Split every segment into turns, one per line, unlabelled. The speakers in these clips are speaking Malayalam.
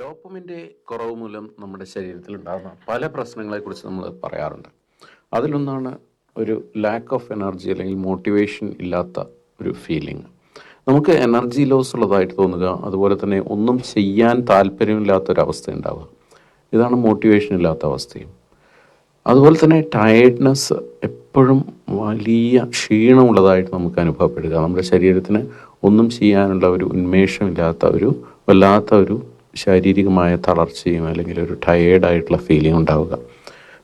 ഡോപ്പമിന്റെ കുറവ് മൂലം നമ്മുടെ ശരീരത്തിൽ ഉണ്ടാകുന്ന പല പ്രശ്നങ്ങളെക്കുറിച്ച് നമ്മൾ പറയാറുണ്ട്. അതിലൊന്നാണ് ഒരു ലാക്ക് ഓഫ് എനർജി അല്ലെങ്കിൽ മോട്ടിവേഷൻ ഇല്ലാത്ത ഒരു ഫീലിംഗ് നമുക്ക് എനർജി ലോസ് ഉള്ളതായിട്ട് തോന്നുക അതുപോലെ തന്നെ ഒന്നും ചെയ്യാൻ താല്പര്യമില്ലാത്തൊരവസ്ഥ ഉണ്ടാവുക ഇതാണ് മോട്ടിവേഷൻ ഇല്ലാത്ത അവസ്ഥയും. അതുപോലെ തന്നെ ടയേർഡ്നെസ് എപ്പോഴും വലിയ ക്ഷീണമുള്ളതായിട്ട് നമുക്ക് അനുഭവപ്പെടുക. നമ്മുടെ ശരീരത്തിന് ഒന്നും ചെയ്യാനുള്ള ഒരു ഉന്മേഷമില്ലാത്ത ഒരു വല്ലാത്ത ഒരു ശാരീരികമായ തളർച്ചയും അല്ലെങ്കിൽ ഒരു ടയേർഡ് ആയിട്ടുള്ള ഫീലിംഗ് ഉണ്ടാവുക.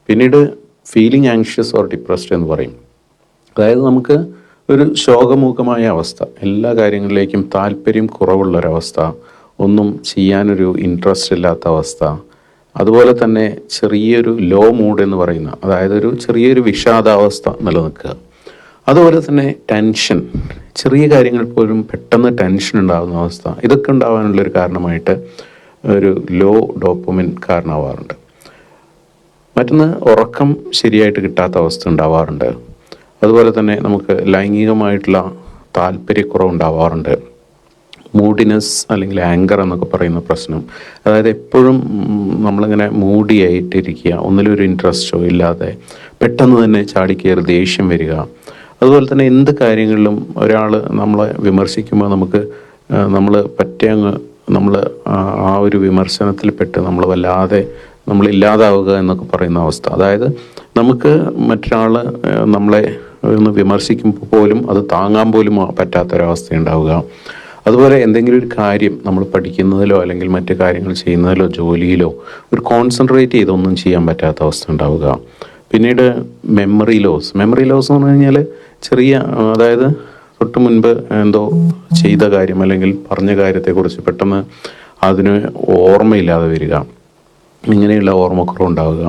പിന്നീട് ഫീലിംഗ് ആങ്ഷ്യസ് ഓർ ഡിപ്രസ്ഡ് എന്ന് പറയും. അതായത് നമുക്ക് ഒരു ശോകമൂഖമായ അവസ്ഥ എല്ലാ കാര്യങ്ങളിലേക്കും താല്പര്യം കുറവുള്ളൊരവസ്ഥ ഒന്നും ചെയ്യാനൊരു ഇൻട്രസ്റ്റ് ഇല്ലാത്ത അവസ്ഥ അതുപോലെ തന്നെ ചെറിയൊരു ലോ മൂഡ് എന്ന് പറയുന്ന അതായത് ഒരു ചെറിയൊരു വിഷാദാവസ്ഥ നിലനിൽക്കുക. അതുപോലെ തന്നെ ടെൻഷൻ ചെറിയ കാര്യങ്ങൾ പോലും പെട്ടെന്ന് ടെൻഷൻ ഉണ്ടാകുന്ന അവസ്ഥ ഇതൊക്കെ ഉണ്ടാകാനുള്ളൊരു കാരണമായിട്ട് ഒരു ലോ ഡോപ്പമിൻ കാരണമാവാറുണ്ട്. മറ്റൊന്ന് ഉറക്കം ശരിയായിട്ട് കിട്ടാത്ത അവസ്ഥ ഉണ്ടാവാറുണ്ട്. അതുപോലെ തന്നെ നമുക്ക് ലൈംഗികമായിട്ടുള്ള താല്പര്യക്കുറവ് ഉണ്ടാവാറുണ്ട്. മൂഡിനെസ് അല്ലെങ്കിൽ ആങ്കർ എന്നൊക്കെ പറയുന്ന പ്രശ്നം. അതായത് എപ്പോഴും നമ്മളിങ്ങനെ മൂഡിയായിട്ടിരിക്കുക ഒന്നിലൊരു ഇൻട്രസ്റ്റോ ഇല്ലാതെ പെട്ടെന്ന് തന്നെ ചാടിക്കയറി ദേഷ്യം വരിക. അതുപോലെ തന്നെ എന്ത് കാര്യങ്ങളിലും ഒരാൾ നമ്മളെ വിമർശിക്കുമ്പോൾ നമുക്ക് നമ്മൾ പറ്റേ അങ്ങ് നമ്മൾ ആ ഒരു വിമർശനത്തിൽപ്പെട്ട് നമ്മൾ വല്ലാതെ നമ്മൾ ഇല്ലാതാവുക എന്നൊക്കെ പറയുന്ന അവസ്ഥ. അതായത് നമുക്ക് മറ്റൊരാൾ നമ്മളെ ഒന്ന് വിമർശിക്കുമ്പോൾ പോലും അത് താങ്ങാൻ പോലും പറ്റാത്തൊരവസ്ഥ ഉണ്ടാവുക അതുപോലെ എന്തെങ്കിലും ഒരു കാര്യം നമ്മൾ പഠിക്കുന്നതിലോ അല്ലെങ്കിൽ മറ്റു കാര്യങ്ങൾ ചെയ്യുന്നതിലോ ജോലിയിലോ ഒരു കോൺസെൻട്രേറ്റ് ചെയ്തൊന്നും ചെയ്യാൻ പറ്റാത്ത അവസ്ഥ ഉണ്ടാവുക. പിന്നീട് മെമ്മറി ലോസ് മെമ്മറി ലോസ് എന്ന് പറഞ്ഞു കഴിഞ്ഞാൽ ചെറിയ അതായത് തൊട്ട് മുൻപ് എന്തോ ചെയ്ത കാര്യം അല്ലെങ്കിൽ പറഞ്ഞ കാര്യത്തെക്കുറിച്ച് പെട്ടെന്ന് അതിന് ഓർമ്മയില്ലാതെ വരിക. ഇങ്ങനെയുള്ള ഓർമ്മക്കുറവ് ഉണ്ടാവുക.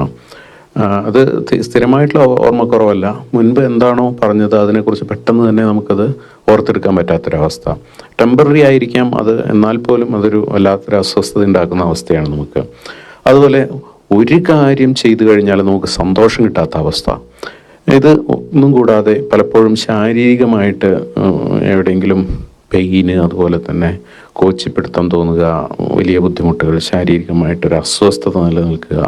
അത് സ്ഥിരമായിട്ടുള്ള ഓർമ്മക്കുറവല്ല. മുൻപ് എന്താണോ പറഞ്ഞത് അതിനെക്കുറിച്ച് പെട്ടെന്ന് തന്നെ നമുക്കത് ഓർത്തെടുക്കാൻ പറ്റാത്തൊരവസ്ഥ. ടെമ്പററി ആയിരിക്കാം അത് എന്നാൽ പോലും അതൊരു വല്ലാത്തൊരു അസ്വസ്ഥത ഉണ്ടാക്കുന്ന അവസ്ഥയാണ് നമുക്ക്. അതുപോലെ ഒരു കാര്യം ചെയ്തു കഴിഞ്ഞാൽ നമുക്ക് സന്തോഷം കിട്ടാത്ത അവസ്ഥ. ഇത് ഒന്നും കൂടാതെ പലപ്പോഴും ശാരീരികമായിട്ട് എവിടെയെങ്കിലും പെയിന് അതുപോലെ തന്നെ കോച്ചിപ്പിടുത്തം തോന്നുക വലിയ ബുദ്ധിമുട്ടുകൾ ശാരീരികമായിട്ടൊരു അസ്വസ്ഥത നിലനിൽക്കുക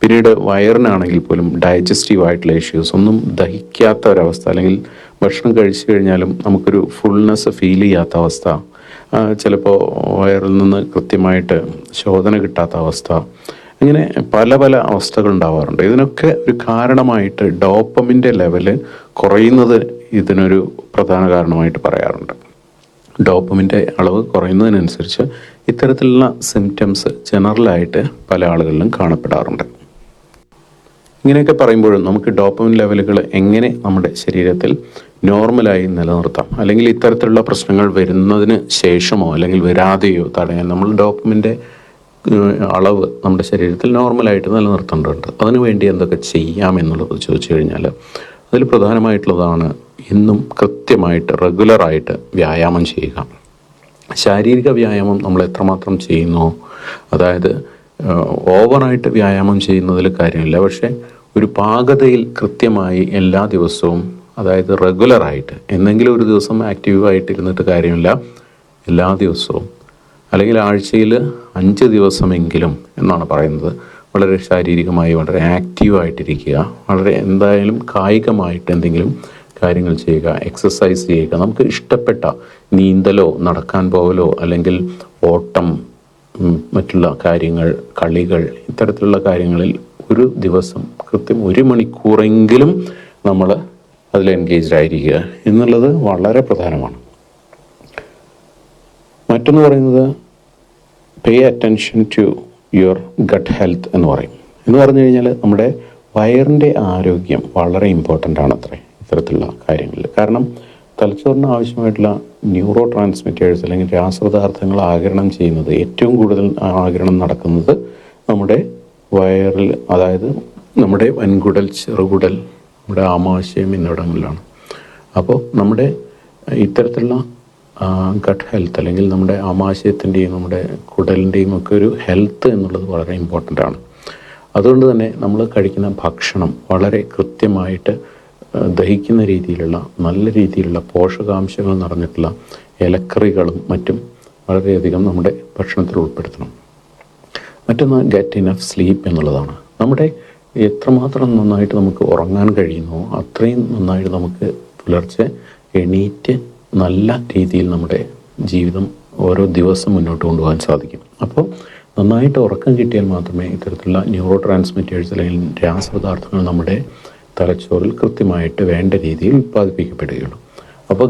പിന്നീട് വയറിനാണെങ്കിൽ പോലും ഡൈജസ്റ്റീവ് ആയിട്ടുള്ള ഇഷ്യൂസ് ഒന്നും ദഹിക്കാത്ത ഒരവസ്ഥ അല്ലെങ്കിൽ ഭക്ഷണം കഴിച്ചു കഴിഞ്ഞാലും നമുക്കൊരു ഫുൾനെസ് ഫീൽ ചെയ്യാത്ത അവസ്ഥ ചിലപ്പോൾ വയറിൽ നിന്ന് കൃത്യമായിട്ട് ശോധന കിട്ടാത്ത അവസ്ഥ ഇങ്ങനെ പല പല അവസ്ഥകൾ ഉണ്ടാവാറുണ്ട്. ഇതിനൊക്കെ ഒരു കാരണമായിട്ട് ഡോപ്പമിന്റെ ലെവൽ കുറയുന്നത് ഇതിനൊരു പ്രധാന കാരണമായിട്ട് പറയാറുണ്ട്. ഡോപ്പമിന്റെ അളവ് കുറയുന്നതിനനുസരിച്ച് ഇത്തരത്തിലുള്ള സിംറ്റംസ് ജനറലായിട്ട് പല ആളുകളിലും കാണപ്പെടാറുണ്ട്. ഇങ്ങനെയൊക്കെ പറയുമ്പോഴും നമുക്ക് ഡോപ്പമിൻ ലെവലുകൾ എങ്ങനെ നമ്മുടെ ശരീരത്തിൽ നോർമലായി നിലനിർത്താം? അല്ലെങ്കിൽ ഇത്തരത്തിലുള്ള പ്രശ്നങ്ങൾ വരുന്നതിന് ശേഷമോ അല്ലെങ്കിൽ വരാതെയോ തടയാൻ നമ്മൾ ഡോപ്പമിന്റെ അളവ് നമ്മുടെ ശരീരത്തിൽ നോർമലായിട്ട് നിലനിർത്തേണ്ടതുണ്ട്. അതിനുവേണ്ടി എന്തൊക്കെ ചെയ്യാം എന്നുള്ളത് ചോദിച്ചു കഴിഞ്ഞാൽ അതിൽ പ്രധാനമായിട്ടുള്ളതാണ് എന്നും കൃത്യമായിട്ട് റെഗുലറായിട്ട് വ്യായാമം ചെയ്യുക. ശാരീരിക വ്യായാമം നമ്മൾ എത്രമാത്രം ചെയ്യുന്നു അതായത് ഓവറായിട്ട് വ്യായാമം ചെയ്യുന്നതിൽ കാര്യമില്ല. പക്ഷേ ഒരു പാകതയിൽ കൃത്യമായി എല്ലാ ദിവസവും അതായത് റെഗുലറായിട്ട് എന്തെങ്കിലും ഒരു ദിവസം ആക്റ്റീവായിട്ട് ഇരുന്നിട്ട് കാര്യമില്ല. എല്ലാ ദിവസവും അല്ലെങ്കിൽ ആഴ്ചയിൽ അഞ്ച് ദിവസമെങ്കിലും എന്നാണ് പറയുന്നത്. വളരെ ശാരീരികമായി വളരെ ആക്റ്റീവായിട്ടിരിക്കുക. വളരെ എന്തായാലും കായികമായിട്ട് എന്തെങ്കിലും കാര്യങ്ങൾ ചെയ്യുക എക്സസൈസ് ചെയ്യുക. നമുക്ക് ഇഷ്ടപ്പെട്ട നീന്തലോ നടക്കാൻ പോകലോ അല്ലെങ്കിൽ ഓട്ടം മറ്റുള്ള കാര്യങ്ങൾ കളികൾ ഇത്തരത്തിലുള്ള കാര്യങ്ങളിൽ ഒരു ദിവസം കൃത്യം ഒരു മണിക്കൂറെങ്കിലും നമ്മൾ അതിൽ എൻഗേജ്ഡ് ആയിരിക്കുക എന്നുള്ളത് വളരെ പ്രധാനമാണ്. മറ്റൊന്ന് പറയുന്നത് pay attention to your gut health എന്ന് പറയും. എന്ന് പറഞ്ഞു കഴിഞ്ഞാൽ നമ്മുടെ വയറിന്റെ ആരോഗ്യം വളരെ ഇമ്പോർട്ടന്റ് ആണ് അത്രേ ഇത്തരത്തിലുള്ള കാര്യങ്ങളിൽ. കാരണം തലച്ചോറിന് ആവശ്യമായിട്ടുള്ള ന്യൂറോ ട്രാൻസ്മിറ്റേഴ്സ് അല്ലെങ്കിൽ രാസപദാർത്ഥങ്ങൾ ആഗിരണം ചെയ്യുന്നത് ഏറ്റവും കൂടുതൽ ആഗിരണം നടക്കുന്നത് നമ്മുടെ വയറിൽ അതായത് നമ്മുടെ വൻകുടൽ ചെറുകുടൽ നമ്മുടെ ആമാശയം എന്നിവിടങ്ങളിലാണ്. അപ്പോൾ നമ്മുടെ ഇത്തരത്തിലുള്ള ഗട്ട് ഹെൽത്ത് അല്ലെങ്കിൽ നമ്മുടെ ആമാശയത്തിന്റെയും നമ്മുടെ കുടലിന്റെയും ഒക്കെ ഒരു ഹെൽത്ത് എന്നുള്ളത് വളരെ ഇമ്പോർട്ടന്റ് ആണ്. അതുകൊണ്ട് തന്നെ നമ്മൾ കഴിക്കുന്ന ഭക്ഷണം വളരെ കൃത്യമായിട്ട് ദഹിക്കുന്ന രീതിയിലുള്ള നല്ല രീതിയിലുള്ള പോഷകാംശങ്ങൾ നിറഞ്ഞിട്ടുള്ള ഇലക്കറികളും മറ്റും വളരെയധികം നമ്മുടെ ഭക്ഷണത്തിൽ ഉൾപ്പെടുത്തണം. മറ്റൊന്ന് ഗെറ്റ് ഇനഫ് സ്ലീപ്പ് എന്നുള്ളതാണ്. നമ്മുടെ എത്രമാത്രം നന്നായിട്ട് നമുക്ക് ഉറങ്ങാൻ കഴിയുന്നോ അത്രയും നന്നായിട്ട് നമുക്ക് പുലർച്ചെ എണീറ്റ് നല്ല രീതിയിൽ നമ്മുടെ ജീവിതം ഓരോ ദിവസം മുന്നോട്ട് കൊണ്ടുപോകാൻ സാധിക്കും. അപ്പോൾ നന്നായിട്ട് ഉറക്കം കിട്ടിയാൽ മാത്രമേ ഇത്തരത്തിലുള്ള ന്യൂറോ ട്രാൻസ്മിറ്റേഴ്സ് അല്ലെങ്കിൽ രാസപദാർത്ഥങ്ങൾ നമ്മുടെ തലച്ചോറിൽ കൃത്യമായിട്ട് വേണ്ട രീതിയിൽ ഉൽപ്പാദിപ്പിക്കപ്പെടുകയുള്ളൂ അപ്പോൾ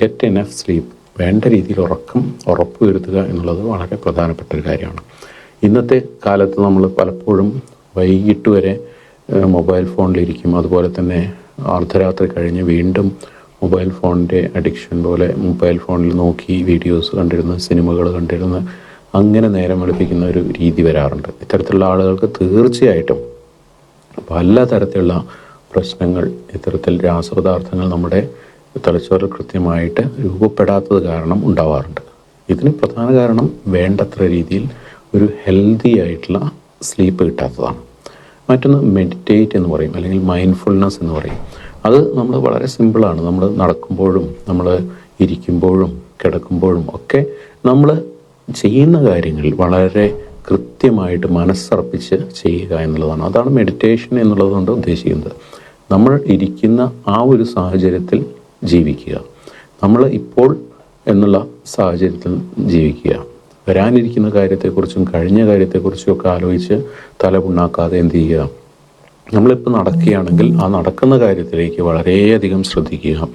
ഗെറ്റ് എനഫ് സ്ലീപ്പ് വേണ്ട രീതിയിൽ ഉറക്കം ഉറപ്പുവരുത്തുക എന്നുള്ളത് വളരെ പ്രധാനപ്പെട്ട ഒരു കാര്യമാണ്. ഇന്നത്തെ കാലത്ത് നമ്മൾ പലപ്പോഴും വൈകിട്ട് വരെ മൊബൈൽ ഫോണിലിരിക്കും. അതുപോലെ തന്നെ അർദ്ധരാത്രി കഴിഞ്ഞ് വീണ്ടും മൊബൈൽ ഫോണിന്റെ അഡിക്ഷൻ പോലെ മൊബൈൽ ഫോണിൽ നോക്കി വീഡിയോസ് കണ്ടിരുന്ന സിനിമകൾ കണ്ടിരുന്ന അങ്ങനെ നേരം വെളുപ്പിക്കുന്ന ഒരു രീതി വരാറുണ്ട്. ഇത്തരത്തിലുള്ള ആളുകൾക്ക് തീർച്ചയായിട്ടും പല തരത്തിലുള്ള പ്രശ്നങ്ങൾ ഇത്തരത്തിൽ രാസപദാർത്ഥങ്ങൾ നമ്മുടെ തലച്ചോറിൽ കൃത്യമായിട്ട് രൂപപ്പെടാത്തത് കാരണം ഉണ്ടാവാറുണ്ട്. ഇതിന് പ്രധാന കാരണം വേണ്ടത്ര രീതിയിൽ ഒരു ഹെൽത്തി ആയിട്ടുള്ള സ്ലീപ്പ് കിട്ടാത്തതാണ്. മറ്റൊന്ന് മെഡിറ്റേറ്റ് എന്ന് പറയും അല്ലെങ്കിൽ മൈൻഡ്ഫുൾനെസ് എന്ന് പറയും. അത് നമ്മൾ വളരെ സിമ്പിളാണ് നമ്മൾ നടക്കുമ്പോഴും നമ്മൾ ഇരിക്കുമ്പോഴും കിടക്കുമ്പോഴും ഒക്കെ നമ്മൾ ചെയ്യുന്ന കാര്യങ്ങൾ വളരെ കൃത്യമായിട്ട് മനസ്സർപ്പിച്ച് ചെയ്യുക എന്നുള്ളതാണ്. അതാണ് മെഡിറ്റേഷൻ എന്നുള്ളത് കൊണ്ട് ഉദ്ദേശിക്കുന്നത്. നമ്മൾ ഇരിക്കുന്ന ആ ഒരു സാഹചര്യത്തിൽ ജീവിക്കുക. നമ്മൾ ഇപ്പോൾ എന്നുള്ള സാഹചര്യത്തിൽ ജീവിക്കുക. വരാനിരിക്കുന്ന കാര്യത്തെക്കുറിച്ചും കഴിഞ്ഞ കാര്യത്തെക്കുറിച്ചും ഒക്കെ ആലോചിച്ച് തല പുണ്ണാക്കാതെ എന്ത് ചെയ്യുക? നമ്മളിപ്പോൾ നടക്കുകയാണെങ്കിൽ ആ നടക്കുന്ന കാര്യത്തിലേക്ക് വളരെയധികം ശ്രദ്ധിക്കുക.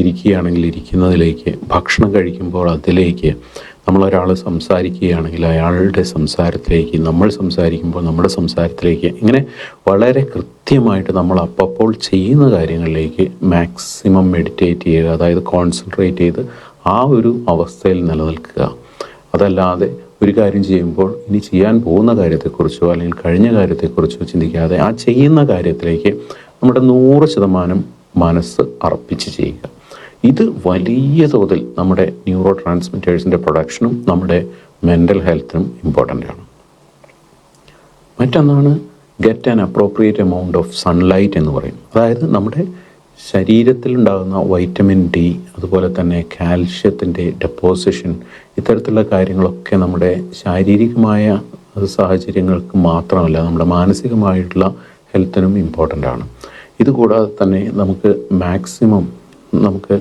ഇരിക്കുകയാണെങ്കിൽ ഇരിക്കുന്നതിലേക്ക് ഭക്ഷണം കഴിക്കുമ്പോൾ അതിലേക്ക് നമ്മളൊരാൾ സംസാരിക്കുകയാണെങ്കിൽ അയാളുടെ സംസാരത്തിലേക്ക് നമ്മൾ സംസാരിക്കുമ്പോൾ നമ്മുടെ സംസാരത്തിലേക്ക് ഇങ്ങനെ വളരെ കൃത്യമായിട്ട് നമ്മൾ അപ്പപ്പോൾ ചെയ്യുന്ന കാര്യങ്ങളിലേക്ക് മാക്സിമം മെഡിറ്റേറ്റ് ചെയ്യുക അതായത് കോൺസെൻട്രേറ്റ് ചെയ്ത് ആ ഒരു അവസ്ഥയിൽ നിലനിൽക്കുക. അതല്ലാതെ ഒരു കാര്യം ചെയ്യുമ്പോൾ ഇനി ചെയ്യാൻ പോകുന്ന കാര്യത്തെക്കുറിച്ചോ അല്ലെങ്കിൽ കഴിഞ്ഞ കാര്യത്തെക്കുറിച്ചോ ചിന്തിക്കാതെ ആ ചെയ്യുന്ന കാര്യത്തിലേക്ക് നമ്മുടെ നൂറ് ശതമാനം മനസ്സ് അർപ്പിച്ച് ചെയ്യുക. ഇത് വലിയ തോതിൽ നമ്മുടെ ന്യൂറോ ട്രാൻസ്മിറ്റേഴ്സിന്റെ പ്രൊഡക്ഷനും നമ്മുടെ മെന്റൽ ഹെൽത്തിനും ഇമ്പോർട്ടന്റ് ആണ്. മറ്റൊന്നാണ് get an appropriate amount of sunlight എന്ന് പറയും അതായത് നമ്മുടെ ശരീരത്തിൽ ഉണ്ടാകുന്ന വൈറ്റമിൻ ഡി അതുപോലെ തന്നെ കാൽഷ്യത്തിന്റെ ഡെപ്പോസിഷൻ ഇത്തരത്തിലുള്ള കാര്യങ്ങളൊക്കെ നമ്മുടെ ശാരീരികമായ സാഹചര്യങ്ങൾക്ക് മാത്രമല്ല നമ്മുടെ മാനസികമായിട്ടുള്ള ഹെൽത്തിനും ഇമ്പോർട്ടന്റ് ആണ്. ഇതുകൂടാതെ തന്നെ നമുക്ക് മാക്സിമം നമുക്ക്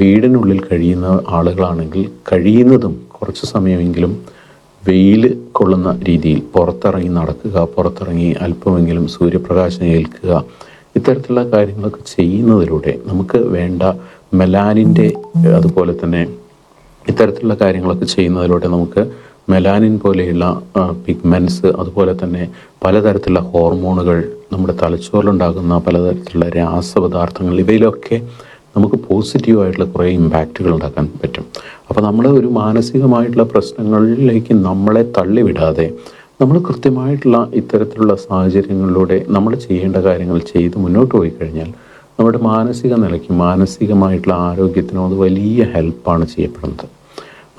വീടിനുള്ളിൽ കഴിയുന്ന ആളുകളാണെങ്കിൽ കഴിയുന്നതും കുറച്ച് സമയമെങ്കിലും വെയിൽ കൊള്ളുന്ന രീതിയിൽ പുറത്തിറങ്ങി നടക്കുക പുറത്തിറങ്ങി അല്പമെങ്കിലും സൂര്യപ്രകാശം ഏൽക്കുക ഇത്തരത്തിലുള്ള കാര്യങ്ങളൊക്കെ ചെയ്യുന്നതിലൂടെ നമുക്ക് വേണ്ട മെലാനിന്റെ അതുപോലെ തന്നെ ഇത്തരത്തിലുള്ള കാര്യങ്ങളൊക്കെ ചെയ്യുന്നതിലൂടെ നമുക്ക് മെലാനിൻ പോലെയുള്ള പിഗ്മെന്റ്സ് അതുപോലെ തന്നെ പലതരത്തിലുള്ള ഹോർമോണുകൾ നമ്മുടെ തലച്ചോറിലുണ്ടാകുന്ന പലതരത്തിലുള്ള രാസപദാർത്ഥങ്ങൾ ഇവയിലൊക്കെ നമുക്ക് പോസിറ്റീവായിട്ടുള്ള കുറേ ഇമ്പാക്റ്റുകൾ ഉണ്ടാക്കാൻ പറ്റും. അപ്പോൾ നമ്മൾ ഒരു മാനസികമായിട്ടുള്ള പ്രശ്നങ്ങളിലേക്ക് നമ്മളെ തള്ളിവിടാതെ നമ്മൾ കൃത്യമായിട്ടുള്ള ഇത്തരത്തിലുള്ള സാഹചര്യങ്ങളിലൂടെ നമ്മൾ ചെയ്യേണ്ട കാര്യങ്ങൾ ചെയ്ത് മുന്നോട്ട് പോയി കഴിഞ്ഞാൽ നമ്മുടെ മാനസിക നിലയ്ക്ക് മാനസികമായിട്ടുള്ള ആരോഗ്യത്തിനും അത് വലിയ ഹെൽപ്പാണ് ചെയ്യപ്പെടുന്നത്.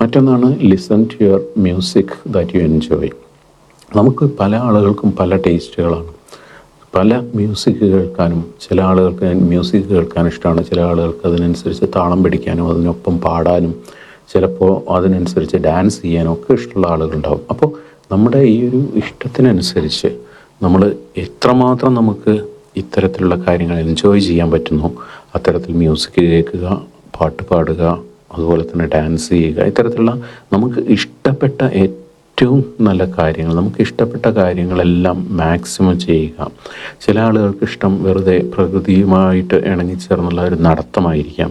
മറ്റൊന്നാണ് listen to your music that you enjoy നമുക്ക് പല ആളുകൾക്കും പല ടേസ്റ്റുകളാണ് പല മ്യൂസിക് കേൾക്കാനും ചില ആളുകൾക്ക് മ്യൂസിക് കേൾക്കാൻ ഇഷ്ടമാണ് ചില ആളുകൾക്ക് അതിനനുസരിച്ച് താളം പിടിക്കാനും അതിനൊപ്പം പാടാനും ചിലപ്പോൾ അതിനനുസരിച്ച് ഡാൻസ് ചെയ്യാനും ഒക്കെ ഇഷ്ടമുള്ള ആളുകളുണ്ടാവും. അപ്പോൾ നമ്മുടെ ഈ ഒരു ഇഷ്ടത്തിനനുസരിച്ച് നമ്മൾ എത്രമാത്രം നമുക്ക് ഇത്തരത്തിലുള്ള കാര്യങ്ങൾ എൻജോയ് ചെയ്യാൻ പറ്റുന്നു അത്തരത്തിൽ മ്യൂസിക് കേൾക്കുക പാട്ട് പാടുക അതുപോലെ തന്നെ ഡാൻസ് ചെയ്യുക ഇത്തരത്തിലുള്ള നമുക്ക് ഇഷ്ടപ്പെട്ട ഏറ്റവും നല്ല കാര്യങ്ങൾ നമുക്ക് ഇഷ്ടപ്പെട്ട കാര്യങ്ങളെല്ലാം മാക്സിമം ചെയ്യുക. ചില ആളുകൾക്ക് ഇഷ്ടം വെറുതെ പ്രകൃതിയുമായിട്ട് ഇണങ്ങിച്ചേർന്നുള്ള ഒരു നടത്തമായിരിക്കാം.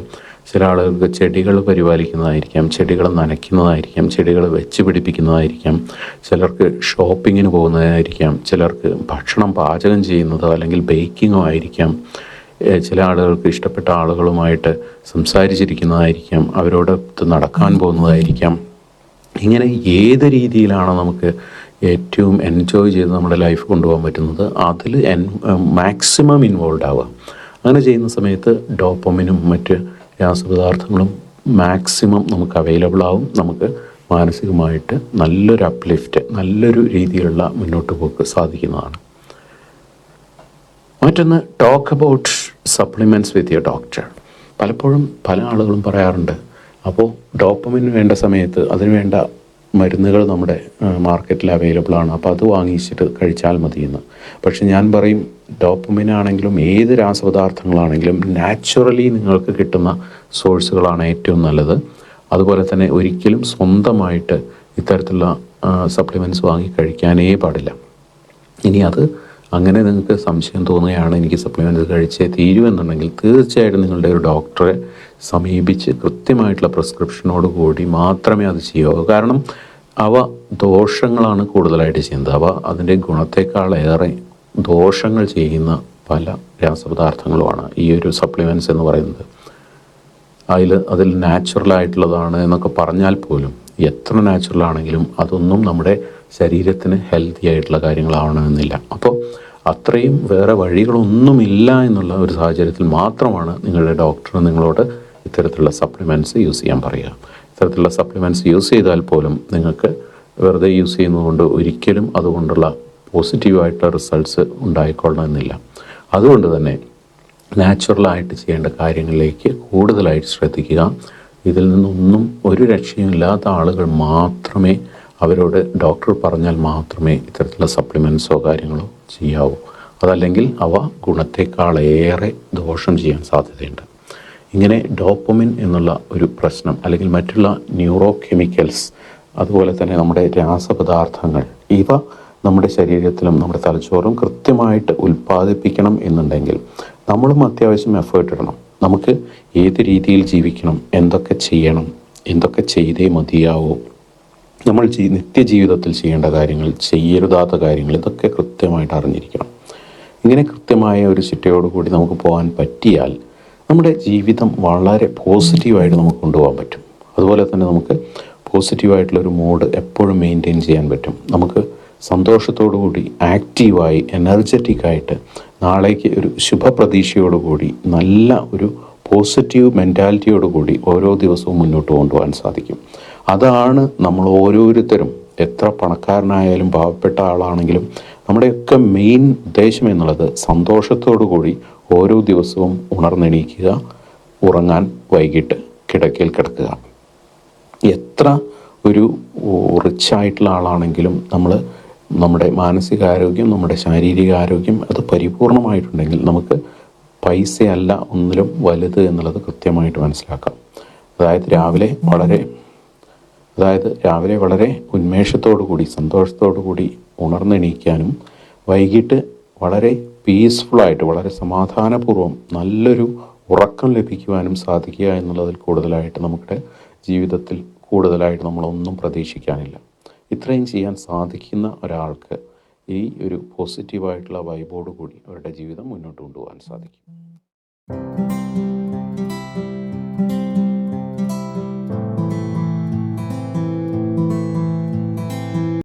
ചില ആളുകൾക്ക് ചെടികൾ പരിപാലിക്കുന്നതായിരിക്കാം ചെടികൾ നനയ്ക്കുന്നതായിരിക്കാം ചെടികൾ വെച്ച് പിടിപ്പിക്കുന്നതായിരിക്കാം ചിലർക്ക് ഷോപ്പിങ്ങിന് പോകുന്നതായിരിക്കാം ചിലർക്ക് ഭക്ഷണം പാചകം ചെയ്യുന്നതോ അല്ലെങ്കിൽ ബേക്കിങ്ങോ ആയിരിക്കാം. ചില ആളുകൾക്ക് ഇഷ്ടപ്പെട്ട ആളുകളുമായിട്ട് സംസാരിച്ചിരിക്കുന്നതായിരിക്കാം അവരോടൊത്ത് നടക്കാൻ പോകുന്നതായിരിക്കാം. ഇങ്ങനെ ഏത് രീതിയിലാണ് നമുക്ക് ഏറ്റവും എൻജോയ് ചെയ്ത് നമ്മുടെ ലൈഫ് കൊണ്ടുപോകാൻ പറ്റുന്നത്? അതിൽ എൻ മാക്സിമം ഇൻവോൾവ് ആവുക. അങ്ങനെ ചെയ്യുന്ന സമയത്ത് ഡോപ്പമിനും മറ്റ് രാസപദാർത്ഥങ്ങളും മാക്സിമം നമുക്ക് അവൈലബിൾ ആവും. നമുക്ക് മാനസികമായിട്ട് നല്ലൊരു അപ്ലിഫ്റ്റ് നല്ലൊരു രീതിയിലുള്ള മുന്നോട്ട് പോക്ക് സാധിക്കുന്നതാണ്. മറ്റൊന്ന് talk about supplements with your doctor പലപ്പോഴും പല ആളുകളും പറയാറുണ്ട് അപ്പോൾ ഡോപ്പമിന് വേണ്ട സമയത്ത് അതിന് വേണ്ട മരുന്നുകൾ നമ്മുടെ മാർക്കറ്റിൽ അവൈലബിൾ ആണ്. അപ്പോൾ അത് വാങ്ങിച്ചിട്ട് കഴിച്ചാൽ മതിയെന്ന്. പക്ഷെ ഞാൻ പറയും ഡോപ്പമിൻ ആണെങ്കിലും ഏത് രാസപദാർത്ഥങ്ങളാണെങ്കിലും നാച്ചുറലി നിങ്ങൾക്ക് കിട്ടുന്ന സോഴ്സുകളാണ് ഏറ്റവും നല്ലത്. അതുപോലെ തന്നെ ഒരിക്കലും സ്വന്തമായിട്ട് ഇത്തരത്തിലുള്ള സപ്ലിമെന്റ്സ് വാങ്ങി കഴിക്കാനേ പാടില്ല. ഇനി അത് അങ്ങനെ നിങ്ങൾക്ക് സംശയം തോന്നുകയാണ് എനിക്ക് സപ്ലിമെന്റ് കഴിച്ചേ തീരുമെന്നുണ്ടെങ്കിൽ തീർച്ചയായിട്ടും നിങ്ങളുടെ ഒരു ഡോക്ടറെ സമീപിച്ച് കൃത്യമായിട്ടുള്ള പ്രിസ്ക്രിപ്ഷനോട് കൂടി മാത്രമേ അത് ചെയ്യാവൂ കാരണം അവ ദോഷങ്ങളാണ് കൂടുതലായിട്ട് ചെയ്യുന്നത്. അവ അതിന്റെ ഗുണത്തെക്കാളേറെ ദോഷങ്ങൾ ചെയ്യുന്ന പല രാസപദാർത്ഥങ്ങളുമാണ്. ഈ ഒരു സപ്ലിമെന്റ്സ് എന്ന് പറയുന്നത്. അതിൽ അതിൽ നാച്ചുറൽ ആയിട്ടുള്ളതാണ് എന്നൊക്കെ പറഞ്ഞാൽ പോലും എത്ര നാച്ചുറൽ ആണെങ്കിലും അതൊന്നും നമ്മുടെ ശരീരത്തിന് ഹെൽത്തി ആയിട്ടുള്ള കാര്യങ്ങളാവണമെന്നില്ല. അപ്പോൾ അത്രയും വേറെ വഴികളൊന്നുമില്ല എന്നുള്ള ഒരു സാഹചര്യത്തിൽ മാത്രമാണ് നിങ്ങളുടെ ഡോക്ടർ നിങ്ങളോട് ഇത്തരത്തിലുള്ള സപ്ലിമെന്റ്സ് യൂസ് ചെയ്യാൻ പറയുക. ഇത്തരത്തിലുള്ള സപ്ലിമെന്റ്സ് യൂസ് ചെയ്താൽ പോലും നിങ്ങൾക്ക് വെറുതെ യൂസ് ചെയ്യുന്നതുകൊണ്ട് ഒരിക്കലും അതുകൊണ്ടുള്ള പോസിറ്റീവായിട്ടുള്ള റിസൾട്ട്സ് ഉണ്ടായിക്കൊള്ളണമെന്നില്ല. അതുകൊണ്ട് തന്നെ നാച്ചുറലായിട്ട് ചെയ്യേണ്ട കാര്യങ്ങളിലേക്ക് കൂടുതലായിട്ട് ശ്രദ്ധിക്കുക. ഇതിൽ നിന്നൊന്നും ഒരു രക്ഷയും ഇല്ലാത്ത ആളുകൾ മാത്രമേ അവരോട് ഡോക്ടർ പറഞ്ഞാൽ മാത്രമേ ഇത്തരത്തിലുള്ള സപ്ലിമെന്റ്സോ കാര്യങ്ങളോ ചെയ്യാവൂ. അതല്ലെങ്കിൽ അവ ഗുണത്തെക്കാളേറെ ദോഷം ചെയ്യാൻ സാധ്യതയുണ്ട്. ഇങ്ങനെ ഡോപ്പമിൻ എന്നുള്ള ഒരു പ്രശ്നം അല്ലെങ്കിൽ മറ്റുള്ള ന്യൂറോ കെമിക്കൽസ് അതുപോലെ തന്നെ നമ്മുടെ രാസപദാർത്ഥങ്ങൾ ഇവ നമ്മുടെ ശരീരത്തിലും നമ്മുടെ തലച്ചോറും കൃത്യമായിട്ട് ഉൽപ്പാദിപ്പിക്കണം എന്നുണ്ടെങ്കിൽ നമ്മളും അത്യാവശ്യം എഫേർട്ട് ഇടണം. നമുക്ക് ഏത് രീതിയിൽ ജീവിക്കണം എന്തൊക്കെ ചെയ്യണം എന്തൊക്കെ ചെയ്തേ മതിയാവൂ നമ്മൾ നിത്യജീവിതത്തിൽ ചെയ്യേണ്ട കാര്യങ്ങൾ ചെയ്യരുതാത്ത കാര്യങ്ങൾ ഇതൊക്കെ കൃത്യമായിട്ട് അറിഞ്ഞിരിക്കണം. ഇങ്ങനെ കൃത്യമായ ഒരു ചിട്ടയോടുകൂടി നമുക്ക് പോകാൻ പറ്റിയാൽ നമ്മുടെ ജീവിതം വളരെ പോസിറ്റീവായിട്ട് നമുക്ക് കൊണ്ടുപോകാൻ പറ്റും. അതുപോലെ തന്നെ നമുക്ക് പോസിറ്റീവായിട്ടുള്ളൊരു മൂഡ് എപ്പോഴും മെയിന്റെയിൻ ചെയ്യാൻ പറ്റും. നമുക്ക് സന്തോഷത്തോടു കൂടി ആക്റ്റീവായി എനർജറ്റിക് ആയിട്ട് നാളേക്ക് ഒരു ശുഭപ്രതീക്ഷയോടുകൂടി നല്ല ഒരു പോസിറ്റീവ് മെന്റാലിറ്റിയോട് കൂടി ഓരോ ദിവസവും മുന്നോട്ട് കൊണ്ടുപോകാൻ സാധിക്കും. അതാണ് നമ്മൾ ഓരോരുത്തരും എത്ര പണക്കാരനായാലും പാവപ്പെട്ട ആളാണെങ്കിലും നമ്മുടെയൊക്കെ മെയിൻ ഉദ്ദേശം എന്നുള്ളത് സന്തോഷത്തോടു കൂടി ഓരോ ദിവസവും ഉണർന്നെണീക്കുക ഉറങ്ങാൻ വൈകിട്ട് കിടക്കയിൽ കിടക്കുക. എത്ര ഒരു റിച്ച് ആയിട്ടുള്ള ആളാണെങ്കിലും നമ്മൾ നമ്മുടെ മാനസികാരോഗ്യം നമ്മുടെ ശാരീരിക ആരോഗ്യം അത് പരിപൂർണമായിട്ടുണ്ടെങ്കിൽ നമുക്ക് പൈസയല്ല ഒന്നിലും വലുത് എന്നുള്ളത് കൃത്യമായിട്ട് മനസ്സിലാക്കാം. അതായത് രാവിലെ വളരെ അതായത് രാവിലെ വളരെ ഉന്മേഷത്തോടു കൂടി സന്തോഷത്തോടു കൂടി ഉണർന്നെണീക്കാനും വൈകിട്ട് വളരെ പീസ്ഫുള്ളായിട്ട് വളരെ സമാധാനപൂർവം നല്ലൊരു ഉറക്കം ലഭിക്കുവാനും സാധിക്കുക എന്നുള്ളതിൽ കൂടുതലായിട്ട് നമ്മുടെ ജീവിതത്തിൽ കൂടുതലായിട്ട് നമ്മളൊന്നും പ്രതീക്ഷിക്കാനില്ല. ഇത്രയും ചെയ്യാൻ സാധിക്കുന്ന ഒരാൾക്ക് ഈ ഒരു പോസിറ്റീവായിട്ടുള്ള വൈബോട് കൂടി അവരുടെ ജീവിതം മുന്നോട്ട് കൊണ്ടുപോകാൻ സാധിക്കും.